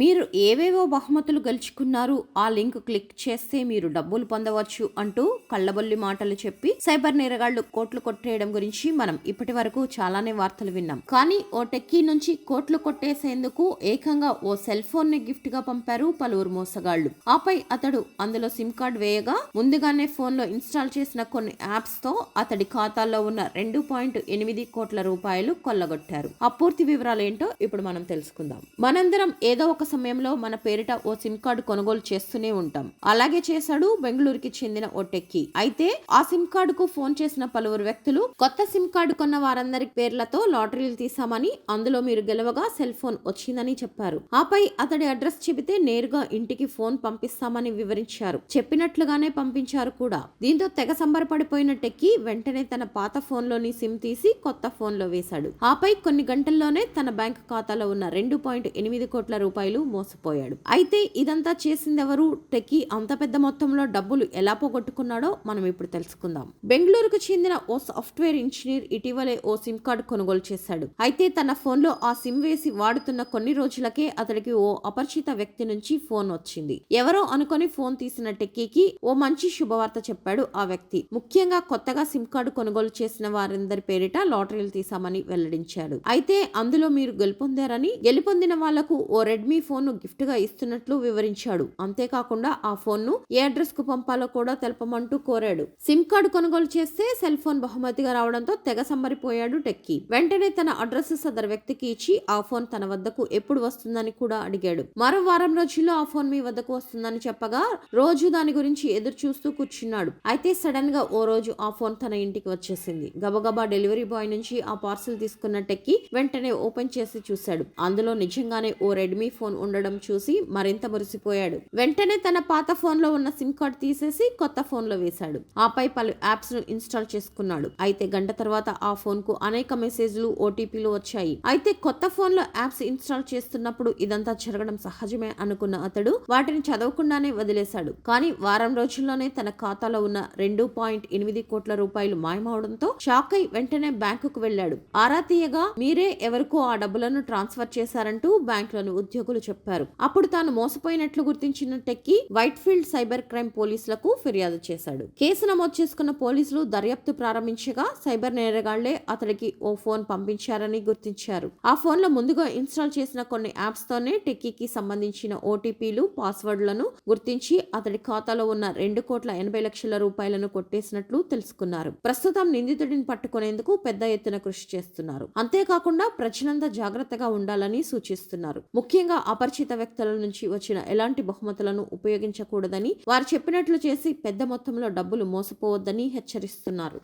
మీరు ఏవేవో బహుమతులు గెలుచుకున్నారు ఆ లింక్ క్లిక్ చేస్తే మీరు డబ్బులు పొందవచ్చు అంటూ కళ్ళబొల్లి మాటలు చెప్పి సైబర్ నేరగాళ్ళు కోట్లు కొట్టేయడం గురించి మనం ఇప్పటి వరకు చాలానే వార్తలు విన్నాం. కానీ ఓ టెక్కీ నుంచి కోట్లు కొట్టేసేందుకు ఏకంగా ఓ సెల్ ఫోన్ని గిఫ్ట్గా పంపారు పలువురు మోసగాళ్ళు. ఆపై అతడు అందులో సిమ్ కార్డ్ వేయగా ముందుగానే ఫోన్లో ఇన్స్టాల్ చేసిన కొన్ని యాప్స్తో అతడి ఖాతాలో ఉన్న రెండు పాయింట్ ఎనిమిది కోట్ల రూపాయలు కొల్లగొట్టారు. ఆ పూర్తి వివరాలు ఏంటో ఇప్పుడు మనం తెలుసుకుందాం. మనందరం ఏదో ఒక సమయంలో మన పేరిట ఓ సిమ్ కార్డు కొనుగోలు చేస్తూనే ఉంటాం. అలాగే చేశాడు బెంగళూరుకి చెందిన ఓ టెక్కి అయితే ఆ సిమ్ కార్డుకు ఫోన్ చేసిన పలువురు వ్యక్తులు కొత్త సిమ్ కార్డు కొన్న వారందరి పేర్లతో లాటరీలు తీసామని అందులో మీరు గెలవగా సెల్ ఫోన్ వచ్చిందని చెప్పారు. ఆపై అతడి అడ్రస్ చెబితే నేరుగా ఇంటికి ఫోన్ పంపిస్తామని వివరించారు. చెప్పినట్లుగానే పంపించారు కూడా. దీంతో తెగ సంబరపడిపోయిన టెక్కి వెంటనే తన పాత ఫోన్లోని సిమ్ తీసి కొత్త ఫోన్లో వేశాడు. ఆపై కొన్ని గంటల్లోనే తన బ్యాంక్ ఖాతాలో ఉన్న రెండు పాయింట్ ఎనిమిది కోట్ల రూపాయలు మోసపోయాడు. అయితే ఇదంతా చేసిందెవరు? టెక్కీ అంత పెద్ద మొత్తంలో డబ్బులు ఎలా పోగొట్టుకున్నాడో మనం ఇప్పుడు తెలుసుకుందాం. బెంగళూరుకు చెందిన ఓ సాఫ్ట్వేర్ ఇంజనీర్ ఇటీవలే ఓ సిమ్ కార్డు కొనుగోలు చేశాడు. అయితే తన ఫోన్లో ఆ సిమ్ వేసి వాడుతున్న కొన్ని రోజులకే అతడికి ఓ అపరిచిత వ్యక్తి నుంచి ఫోన్ వచ్చింది. ఎవరో అనుకొని ఫోన్ తీసిన టెక్కీకి ఓ మంచి శుభవార్త చెప్పాడు ఆ వ్యక్తి. ముఖ్యంగా కొత్తగా సిమ్ కార్డు కొనుగోలు చేసిన వారందరి పేరిట లాటరీలు తీసామని వెల్లడించాడు. అయితే అందులో మీరు గెలుపొందారని గెలుపొందిన వాళ్ళకు ఓ రెడ్మీ ఫోన్ ఫోన్ను గిఫ్ట్గా ఇస్తున్నట్లు వివరించాడు. అంతేకాకుండా ఆ ఫోన్ను ఏ అడ్రస్కు పంపాలో కూడా తెలపమంటూ కోరాడు. సిమ్ కార్డు కొనుగోలు చేస్తే సెల్ ఫోన్ బహుమతిగా రావడంతో తెగ సంబరిపోయాడు టెక్కీ. వెంటనే తన అడ్రస్ సదరు వ్యక్తికి ఇచ్చి ఆ ఫోన్ తన వద్దకు ఎప్పుడు వస్తుందని కూడా అడిగాడు. మరో వారం రోజుల్లో ఆ ఫోన్ మీ వద్దకు వస్తుందని చెప్పగా రోజు దాని గురించి ఎదురు చూస్తూ కూర్చున్నాడు. అయితే సడన్గా ఓ రోజు ఆ ఫోన్ తన ఇంటికి వచ్చేసింది. గబగబా డెలివరీ బాయ్ నుంచి ఆ పార్సిల్ తీసుకున్న టెక్కి వెంటనే ఓపెన్ చేసి చూశాడు. అందులో నిజంగానే ఓ రెడ్మీ ఫోన్ ఉండడం చూసి మరింత మురిసిపోయాడు. వెంటనే తన పాత ఫోన్లో ఉన్న సిమ్ కార్డ్ తీసేసి కొత్త ఫోన్లో వేశాడు. ఆపై పలు యాప్స్ను ఇన్స్టాల్ చేసుకున్నాడు. అయితే గంట తర్వాత ఆ ఫోన్కు అనేక మెసేజ్లు ఓటీపీలు వచ్చాయి. అయితే కొత్త ఫోన్లో యాప్స్ ఇన్స్టాల్ చేస్తున్నప్పుడు ఇదంతా జరగడం సహజమే అనుకున్న అతడు వాటిని చదవకుండానే వదిలేశాడు. కానీ వారం రోజుల్లోనే తన ఖాతాలో ఉన్న రెండు పాయింట్ ఎనిమిది కోట్ల రూపాయలు మాయమవడంతో షాక్ అయి వెంటనే బ్యాంకుకు వెళ్ళాడు ఆరా తీయగా మీరే ఎవరికో ఆ డబ్బులను ట్రాన్స్ఫర్ చేశారంటూ బ్యాంకులోని ఉద్యోగులు చెప్పారు. అప్పుడు తాను మోసపోయినట్లు గుర్తించిన techie Whitefield cyber crime పోలీసులకు ఫిర్యాదు చేశాడు. కేసు నమోదు చేసుకున్న పోలీసులు దర్యాప్తు ప్రారంభించగా సైబర్ నేరగాళ్ళే అతడికి ఓ ఫోన్ పంపించారని గుర్తించారు. ఆ ఫోన్లో ముందుగా ఇన్స్టాల్ చేసిన కొన్ని యాప్స్ తోనే టెక్కీకి సంబంధించిన ఓటీపీలు పాస్వర్డ్లను గుర్తించి అతడి ఖాతాలో ఉన్న రెండు కోట్ల ఎనభై లక్షల రూపాయలను కొట్టేసినట్లు తెలుసుకున్నారు. ప్రస్తుతం నిందితుడిని పట్టుకునేందుకు పెద్ద ఎత్తున కృషి చేస్తున్నారు. అంతేకాకుండా ప్రజలంతా జాగ్రత్తగా ఉండాలని సూచిస్తున్నారు. ముఖ్యంగా అపరిచిత వ్యక్తుల నుంచి వచ్చిన ఎలాంటి బహుమతులను ఉపయోగించకూడదని వారు చెప్పినట్లు చేసి పెద్ద మొత్తంలో డబ్బులు మోసపోవద్దని హెచ్చరిస్తున్నారు.